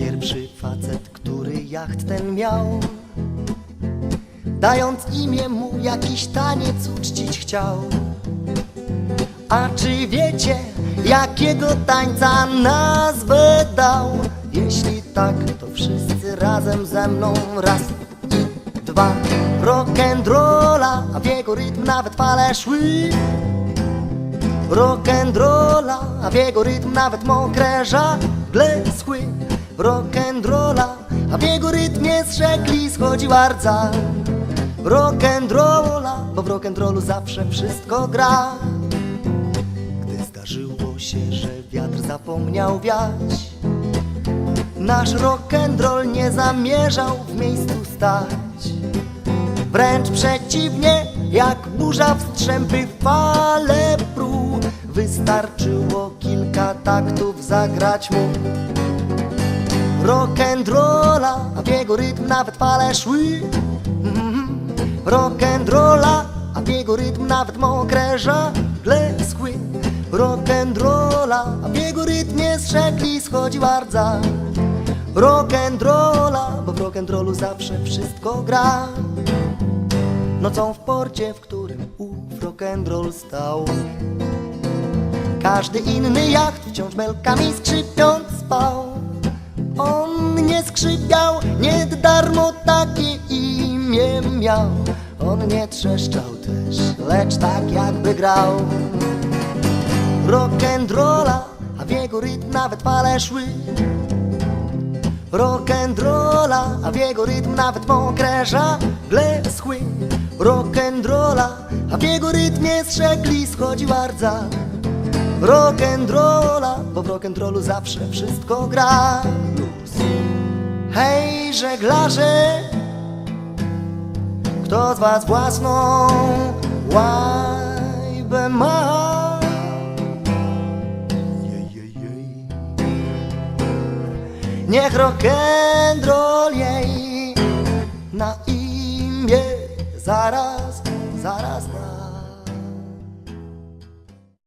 Pierwszy facet, który jacht ten miał. Dając imię mu jakiś taniec uczcić chciał. A czy wiecie, jakiego tańca nazwę dał? Jeśli tak, to wszyscy razem ze mną raz i dwa. Rock'n'rolla, a w jego rytm nawet fale szły. Rock'n'rolla, a w jego rytm nawet mokre żagle schły Rock'n'rolla, a w jego rytmie z rzekli schodziła rdza Rock'n'rolla, bo w rock'n'rollu zawsze wszystko gra. Gdy zdarzyło się, że wiatr zapomniał wiać Nasz rock'n'roll nie zamierzał w miejscu stać. Wręcz przeciwnie, jak burza w strzępy fale pruł Wystarczyło kilka taktów zagrać mu Rock'n'rolla, a w jego rytm nawet fale szły. Mhm. Rock'n'rolla, a w jego rytm nawet mokre żagle schły. Rock'n'rolla, a w jego rytmie z rzekli schodziła rdza Rock'n'rolla, bo w rock'n'rollu zawsze wszystko gra. Nocą w porcie, w którym ów rock'n'roll stał. Każdy inny jacht wciąż belkami skrzypiąc takie imię miał. On nie trzeszczał też, lecz tak jakby grał. Rock'n'rolla, a w jego rytm nawet fale szły. Rock'n'rolla, a w jego rytm nawet mokre żagle schły. Rock'n'rolla, a w jego rytmie z szekli schodziła rdza Rock'n'rolla, bo w rock'n'rollu zawsze wszystko gra. Hej żeglarze, kto z was własną łajbę ma? Niech rock'n'roll jej na imię zaraz, zaraz da.